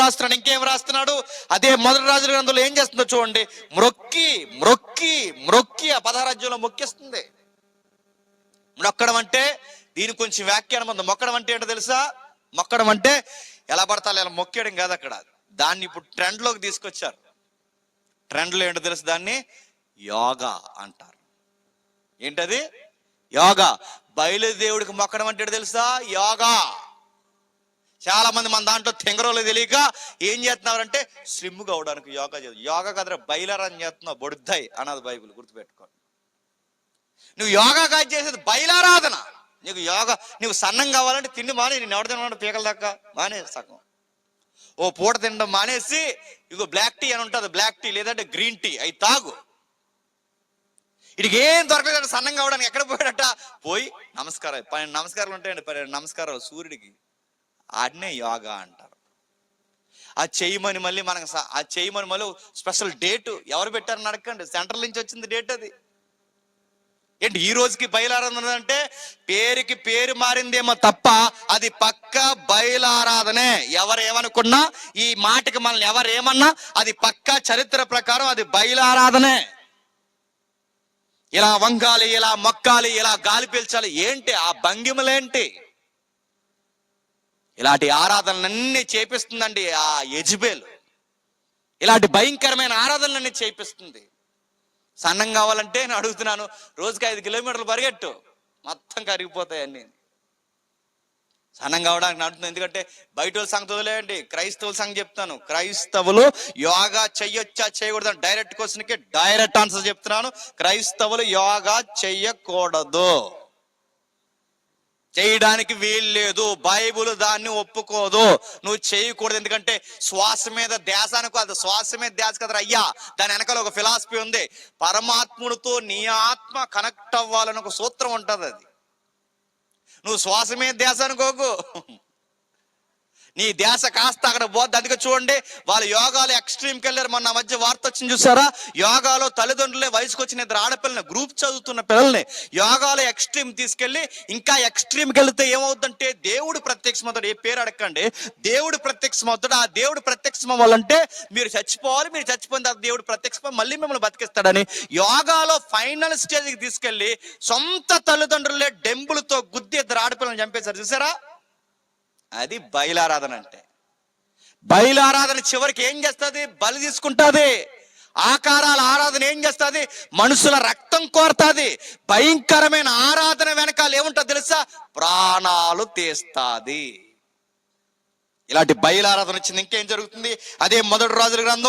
రాస్తున్నాడు ఇంకేం రాస్తున్నాడు? అదే మొదటి రాజుల గ్రంథంలో ఏం చేస్తుందో చూడండి. మ్రొక్కి మ్రొక్కి మ్రొక్కి ఆ పదహారాజ్యంలో మొక్కిస్తుంది. మొక్కడం అంటే దీని కొంచెం వ్యాఖ్యానం ఉంది. మొక్కడం అంటే ఏంటో తెలుసా? మొక్కడం అంటే ఎలా పడతాలో ఇలా మొక్కేయడం కాదు అక్కడ. దాన్ని ఇప్పుడు ట్రెండ్లోకి తీసుకొచ్చారు. ట్రెండ్లో ఏంటో తెలుసు దాన్ని? యోగా అంటారు. ఏంటది? యోగా. బయలుదేవుడికి మొక్కడం అంటే తెలుసా? యోగా. చాలా మంది మన దాంట్లో తెంగరోలు తెలియక ఏం చేస్తున్నారంటే స్లిమ్ అవడానికి యోగా చేస్తారు. యోగా కదరా బయలారం చేస్తున్నావు బొడుద్దాయి అన్నది బైబిల్ గుర్తుపెట్టుకోండి. నువ్వు యోగా కాదు చేసేది బయలారాధన నీకు యోగా నువ్వు సన్నం కావాలంటే తిండి మానే నేను ఎవరు తినడం పీకల దాకా మానే సగం. ఓ పూట తినడం మానేసి ఇగో బ్లాక్ టీ అని ఉంటుంది బ్లాక్ టీ లేదంటే గ్రీన్ టీ అవి తాగు. ఇడికి ఏం దొరకలేదు సన్నం కావడానికి ఎక్కడ పోయాడట? పోయి నమస్కారం పన్నెండు నమస్కారాలు ఉంటాయండి పన్నెండు నమస్కారాలు సూర్యుడికి. ఆడనే యోగా అంటారు. ఆ చేయమని మళ్ళీ మనకు ఆ చేయమని మళ్ళీ స్పెషల్ డేటు ఎవరు పెట్టారని అడగండి సెంట్రల్ నుంచి వచ్చింది డేట్ అది. ఏంటి ఈ రోజుకి బయలారాధన అంటే పేరుకి పేరు మారిందేమో తప్ప అది పక్క బయలారాధనే. ఎవరేమనుకున్నా ఈ మాటకి మనల్ని ఎవరేమన్నా అది పక్క చరిత్ర ప్రకారం అది బయలారాధనే. ఇలా వంగాలి ఇలా మొక్కాలి ఇలా గాలి పీల్చాలి. ఏంటి? ఆ భంగిమలేంటి? ఇలాంటి ఆరాధనలన్నీ చేపిస్తుందండి ఆ యజ్బేల్. ఇలాంటి భయంకరమైన ఆరాధనలన్నీ చేపిస్తుంది. సన్నం కావాలంటే నేను అడుగుతున్నాను రోజుకి ఐదు కిలోమీటర్లు పరిగెట్టు మొత్తం కరిగిపోతాయి అన్ని. సన్నం కావడానికి నడుతుంది ఎందుకంటే బయట వాళ్ళ సంగతి వదిలేయండి క్రైస్తవుల సంగతి చెప్తాను. క్రైస్తవులు యోగా చెయ్యొచ్చా చేయకూడదు డైరెక్ట్ క్వశ్చన్కి డైరెక్ట్ ఆన్సర్ చెప్తున్నాను. క్రైస్తవులు యోగా చెయ్యకూడదు. చేయడానికి వీలు లేదు. బైబుల్ దాన్ని ఒప్పుకోదు. నువ్వు చేయకూడదు. ఎందుకంటే శ్వాస మీద దేశానికి అది శ్వాస మీద ధ్యాస కదా అయ్యా. దాని వెనకాల ఒక ఫిలాసఫీ ఉంది. పరమాత్ముడితో నీ ఆత్మ కనెక్ట్ అవ్వాలని ఒక సూత్రం ఉంటుంది అది. నువ్వు శ్వాస మీద ధ్యాస అనుకోకు. నీ ధ్యాస కాస్త అక్కడ పోద్ది. అందుకే చూడండి వాళ్ళు యోగాలో ఎక్స్ట్రీమ్కి వెళ్ళారు. మొన్న మధ్య వార్త వచ్చింది చూసారా? యోగాలో తల్లిదండ్రులే వయసుకు వచ్చిన ఇద్దరు ఆడపిల్లని గ్రూప్ చదువుతున్న పిల్లల్ని యోగాలో ఎక్స్ట్రీమ్ తీసుకెళ్ళి ఇంకా ఎక్స్ట్రీమ్కి వెళ్తే ఏమవుతుందంటే దేవుడు ప్రత్యక్షమవుతాడు. ఏ పేరు అడగండి దేవుడు ప్రత్యక్షమవుతాడు. ఆ దేవుడు ప్రత్యక్షం అవ్వాలంటే మీరు చచ్చిపోవాలి మీరు చచ్చిపోయిన తర్వాత దేవుడు ప్రత్యక్షం మళ్ళీ మిమ్మల్ని బతికిస్తాడని యోగాలో ఫైనల్ స్టేజ్కి తీసుకెళ్ళి సొంత తల్లిదండ్రులే డెంబులతో గుద్ది ఇద్దరు ఆడపిల్లని చంపేశారు. చూసారా? అది బయలారాధన అంటే బయలారాధన చివరికి ఏం చేస్తుంది? బలి తీసుకుంటుంది. ఆకారాల ఆరాధన ఏం చేస్తుంది? మనుషుల రక్తం కోరుతుంది. భయంకరమైన ఆరాధన వెనకాల ఏముంటుంది తెలుసా? ప్రాణాలు తీస్తాది. ఇలాంటి బయలారాధన వచ్చింది. ఇంకేం జరుగుతుంది? అదే మొదటి రాజుల గ్రంథం.